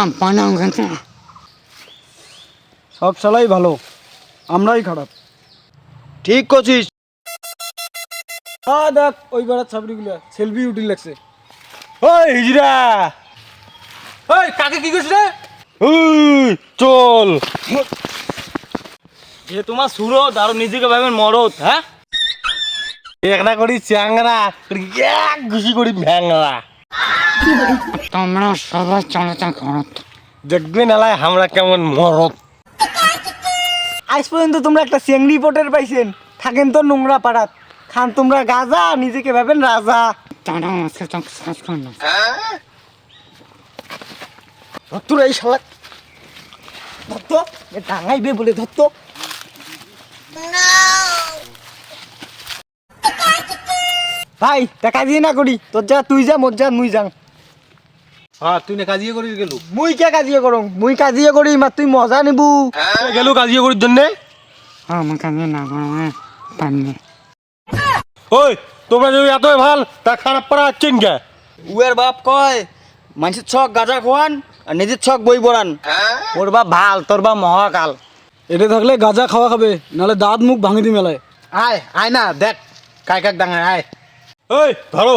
আম পানাও সব শালাই ভালো আমরাই খারাপ। ঠিক করছিস। হ্যাঁ দেখ ওই বেড়ার ছাবড়িগুলো সেলফি উঠি লাগছে ওই হিজড়া। ওই কাকে কি করছিস রে? চল। যে তোমার সুরত আর নিজেকে ভাবেন মরদ হ্যাঁ? একটা করি চ্যাংরা এক ঘুষি করি ভ্যাংরা তোমরা সবাই চলাচল করো দেখবে নালায় আমরা কেমন মরদ। আজ পর্যন্ত তোমরা একটা চেংড়ি রিপোর্টার পাইছেন। থাকেন তো নোংরা পাড়াত। খান তোমরা গাজা নিজেকে ভাবেন রাজা। তারা আজকে তো সাজ করো না। ধরতো এই শালা। ধরতো? ডাঙাইবে বলে ধরতো। ভাই টাকা দিয়ে না করি। তোর যা তুই যা মোর যা মুই যাং। হ্যাঁ তুই না কাজিয়ে করিস গেলু মুই কে কাজিয়ে করং মুই কাজিয়ে করি মা তুই মজা নিবু। গেলু কাজিয়ে করির জন্যে? না করো ওই তোমরা যদি এতই ভালো তা খারাপ পারা আছেন কে? উয়ের বাপ কয় মানুষের ছক গাঁজা খোয়ান আর নিজের ছক বই বড়ান ওর বাপ ভালো তোর বাপ মহাকাল। এটা থাকলে গাজা খাওয়া খাবে নাহলে দাঁত মুখ ভাঙি দি মেলায়। আয় আয় না দেখ কাই কাক ডাঙায় আয়। ওই ধরো।